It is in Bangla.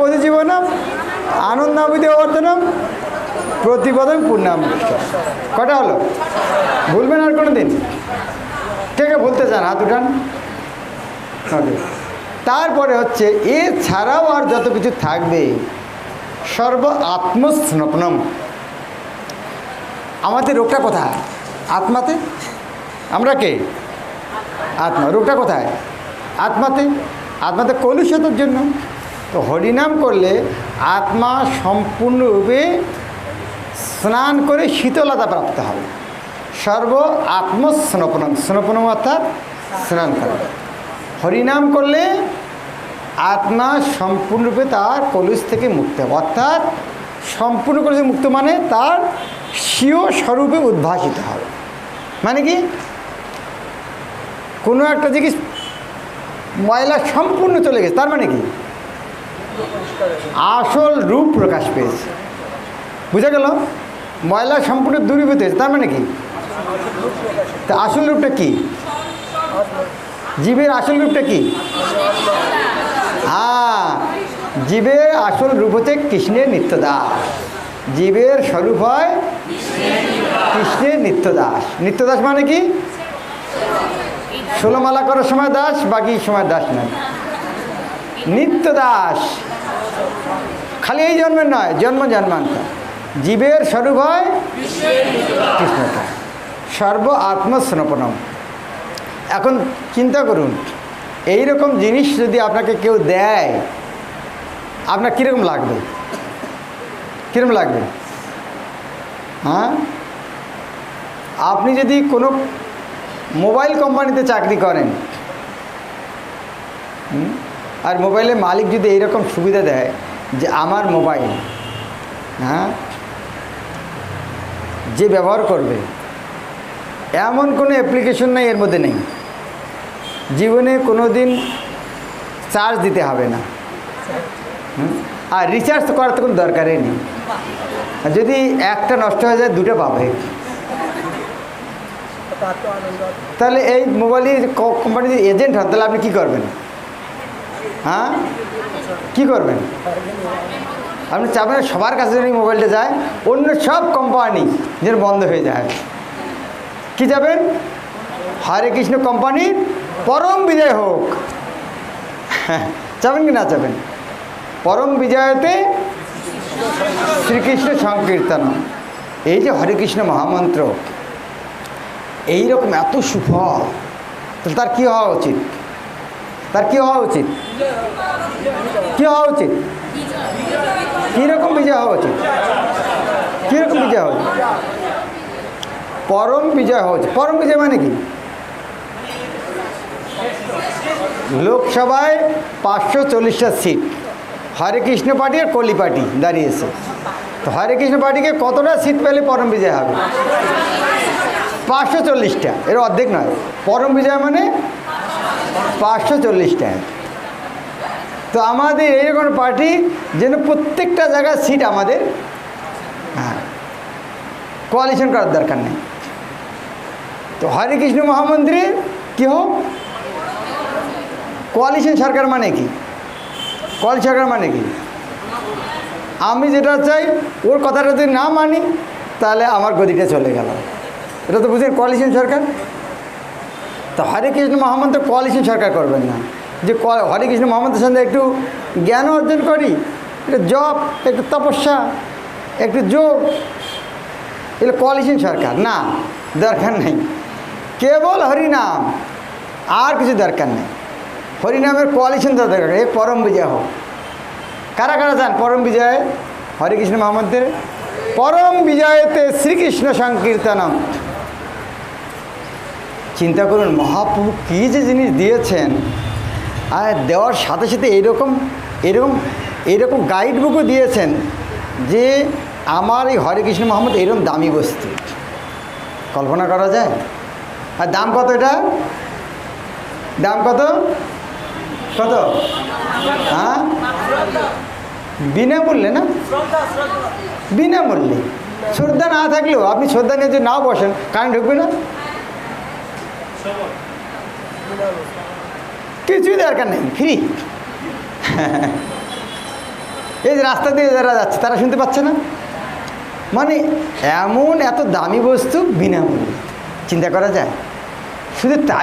বোধি জীবনম আনন্দাবিধি বর্ধনম প্রতিপদম পূর্ণাম কটা হলো? ভুলবেন আর কোনো দিন কে কে ভুলতে চান? হাত উঠান। তারপরে হচ্ছে, এছাড়াও আর যত কিছু থাকবে, সর্ব আত্মস্নপনম। আমাদের রোগটা কোথায়? আত্মাতে? আমরা কে? আত্মা। রোগটা কোথায়? আত্মাতে? আত্মাতে কলুষতার জন্য। তো হরিনাম করলে আত্মা সম্পূর্ণরূপে স্নান করে শীতলতা প্রাপ্ত হবে। সর্ব আত্মস্নপনম স্নপনম অর্থাৎ স্নান করা। হরিনাম করলে আত্মা সম্পূর্ণরূপে তার কলুষ থেকে মুক্ত হবে। অর্থাৎ সম্পূর্ণ কলুষ মুক্ত মানে তার স্বীয় স্বরূপে উদ্ভাসিত হবে। মানে কি? কোনো একটা জিনিস ময়লা সম্পূর্ণ চলে গেছে, তার মানে কি? আসল রূপ প্রকাশ পেয়েছে। বুঝা গেল? ময়লা সম্পূর্ণ দূরীভূত হয়েছে, তার মানে কি? তা আসল রূপটা কি? জীবের আসল রূপটা কি? হ্যাঁ জীবের আসল রূপ হচ্ছে কৃষ্ণের নিত্যদাস। জীবের স্বরূপ হয় কৃষ্ণের নিত্যদাস। নিত্যদাস মানে কি? ষোলোমালা করার সময় দাস, বাকি সময় দাস নয় নিত্য দাস। খালি এই জন্মের নয়, জন্ম জন্মান্তর জীবের স্বরূপ হয় কৃষ্ণটা। সর্ব আত্মস্নপনম এখন চিন্তা করুন এই রকম জিনিস যদি আপনাকে কেউ দেয়, আপনার কীরকম লাগবে? কীরকম লাগবে? হ্যাঁ? আপনি যদি কোনো মোবাইল কোম্পানিতে চাকরি করেন। আর মোবাইলের মালিক যদি এইরকম সুবিধা দেয় যে আমার মোবাইল হ্যাঁ যে ব্যবহার করবে, এমন কোনো অ্যাপ্লিকেশন নাই এর মধ্যে নেই। জীবনে কোনো দিন চার্জ দিতে হবে না। আর রিচার্জ করার তো কোনো দরকারই নেই। যদি একটা নষ্ট হয়ে যায়, দুটো পাবে। তাহলে এই মোবাইলের কোম্পানির এজেন্ট হন তাহলে আপনি কী করবেন? হ্যাঁ? কী করবেন? আপনি চাবেন সবার কাছে এই মোবাইলটা যায়, অন্য সব কোম্পানি যেন বন্ধ হয়ে যায়। কি যাবেন? হরে কৃষ্ণ কোম্পানির পরম বিজয় হোক। হ্যাঁ চাবেন কি না চাবেন পরম বিজয়তে শ্রীকৃষ্ণ সংকীর্তন। এই যে হরে কৃষ্ণ মহামন্ত্র এই রকম এত সুফল, তাহলে তার কী হওয়া উচিত? তার কী হওয়া উচিত? কী হওয়া উচিত? কীরকম বিজয় হওয়া উচিত? কীরকম বিজয় হওয়া উচিত? পরম বিজয় হওয়া উচিত। পরম বিজয় মানে কি? লোকসভায় পাঁচশো চল্লিশটা সিট। হরে কৃষ্ণ পার্টি আর কলি পার্টি দাঁড়িয়েছে। তো হরে কৃষ্ণ পার্টিকে কতটা সিট পেলে পরম বিজয় হবে? পাঁচশো চল্লিশটা। এর অর্ধেক নয়। পরম বিজয় মানে পাঁচশো চল্লিশটা। তো আমাদের এইরকম পার্টি, যেন প্রত্যেকটা জায়গায় সিট আমাদের হ্যাঁ কোয়ালিশন করার দরকার নেই। তো হরে কৃষ্ণ মহামন্ত্রী, কী হোক? কোয়ালিশন সরকার মানে কি? কোয়ালিশন সরকার মানে কি? আমি যেটা চাই, ওর কথাটা যদি না মানি, তাহলে আমার গদিটা চলে গেল। এটা তো বুঝলেন কোয়ালিশন সরকার? তো হরে কৃষ্ণ মহামন্ত্র কোয়ালিশন সরকার করবেন না। যে হরে কৃষ্ণ মহামন্ত্রের সঙ্গে একটু জ্ঞান অর্জন করি, একটু জপ, একটু তপস্যা, একটু যোগ, এগুলো কোয়ালিশন সরকার, না, দরকার নেই। কেবল হরিনাম, আর কিছু দরকার নেই। হরিনামের কোয়ালিশন তো দরকার এ পরম বিজয় হোক। কারা কারা যান পরম বিজয়, হরে কৃষ্ণ মহামন্ত্রের? পরম বিজয়তে শ্রীকৃষ্ণ সংকীর্তনম। চিন্তা করুন, মহাপ্রভু কী যে জিনিস দিয়েছেন। আর দেওয়ার সাথে সাথে এরকম এরকম এরকম গাইড বুকও দিয়েছেন যে আমার এই হরে কৃষ্ণ মোহাম্মদ এরকম দামি বস্তু। কল্পনা করা যায়? আর দাম কত এটা? দাম কত? কত? হ্যাঁ? বিনামূল্যে না? বিনামূল্যে। শ্রদ্ধা না থাকলেও আপনি শ্রদ্ধা নিয়ে যদি নাও বসেন কারেন্ট ঢুকবে না? কিছুই দরকার নেই, ফ্রি। এই যে রাস্তা দিয়ে যারা যাচ্ছে, তারা শুনতে পাচ্ছে না? মানে এমন এত দামি বস্তু বিনামূল্যে। চিন্তা করা যায়? শুধু তাই